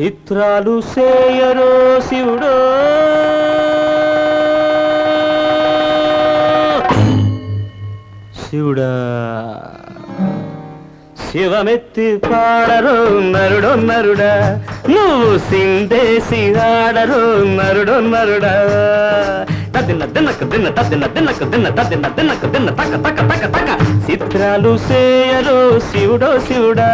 చిత్రాలు సేయరో శివుడో. శివుడా. శివమెత్తి పాడరు నరుడో నరుడా. నువ్వు సిందేసి ఆడరు నరుడో నరుడా. తదిన్న దిన్నక దిన్న తదిన్న దిన్నక దిన్న తదిన్న దిన్నక దిన్న తక తక తక తక చిత్రాలు సేయరు శివుడో శివుడా.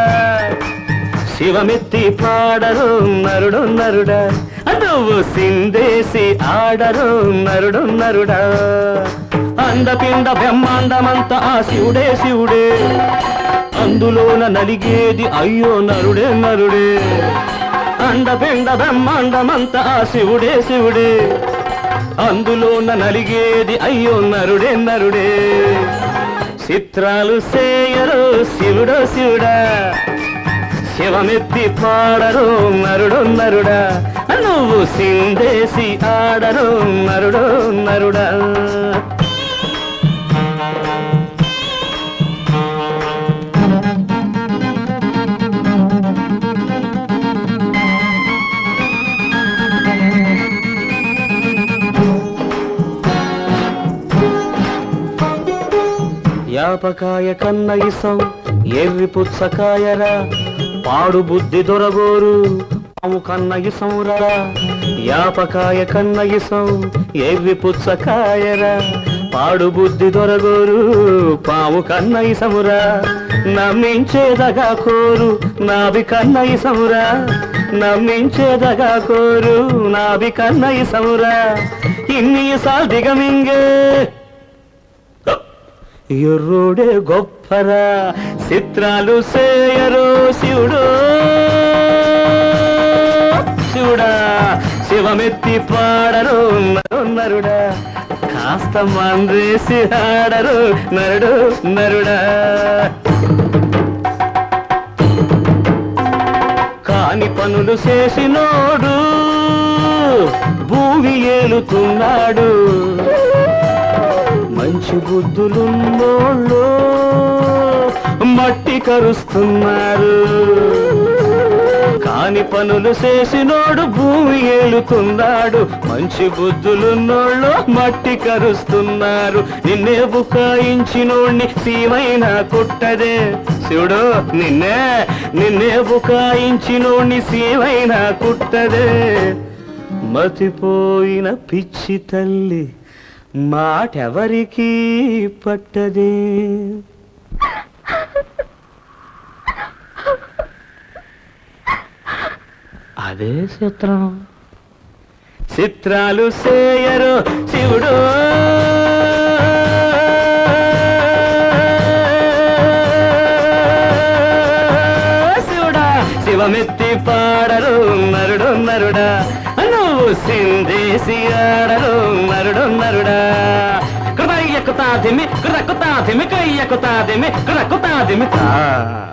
శివమెత్తి పాడరు నరుడు నరుడా. నువ్వు సిందేసి ఆడరు నరుడు నరుడా. అందపిండ బ్రహ్మాండమంత ఆ శివుడే శివుడే. అందులోన నలిగేది అయ్యో నరుడే నరుడే. అండపిండ బ్రహ్మాండమంత ఆ శివుడే శివుడే. అందులోన నలిగేది అయ్యో నరుడే నరుడే. చిత్రాలు సేయరు శివుడో శివుడా శివమెత్తి పాడరు నరుడో నరుడా. నువ్వు సిందేసి ఆడరు నరుడో నరుడా. యాపకాయ కన్న ఇసం ఎర్రి పుచ్చకాయరా పాడు బుద్ధి దొరగోరు పాము కన్న ఇసంరా యాపకాయ కన్న ఇసం ఎర్రి పుచ్చకాయరా పాడు బుద్ధి దొరగోరు పాము కన్న ఇసమురా నమ్మించేదగా కోరు. నాభి కన్న ఇసమురా నమ్మించేదగా కోరు. నాభి కన్న ఇసమురా ఇన్ని సాల్ దిగమింగే. ఎర్రుడే గొప్పరా చిత్రాలు సేయరు శివుడు. శివుడా శివమెత్తి పాడరు నరుడా. కాస్త మంద్రేసి ఆడరు నరుడు నరుడా. కాని పనులు చేసినోడు భూమి ఏలుతున్నాడు. పిచ్చిబుద్ధులున్నోళ్ళు మట్టి కరుస్తున్నారు. కాని పనులు చేసినోడు భూమి ఏలుతున్నాడు. మంచి బుద్ధులున్నోళ్ళు మట్టి కరుస్తున్నారు. నిన్నే బుకాయించినోడిని సీమైన కుట్టదే. శివుడు నిన్నే నిన్నే బుకాయించినోడిని సీమైన కుట్టదే. మతిపోయిన పిచ్చి తల్లి మాటెవరికి పట్టదే. అదే చిత్రం. చిత్రాలు సేయరు శివుడు. శివమెత్తి పాడరు నరుడు నరుడా నువ్వు సింధేసి ఆడరు నరుడు నరుడా కృతయ్యకుతాదిమి కృతకుతాదిమి కయ్యకుతాదిమి కృతకుతాదిమి తా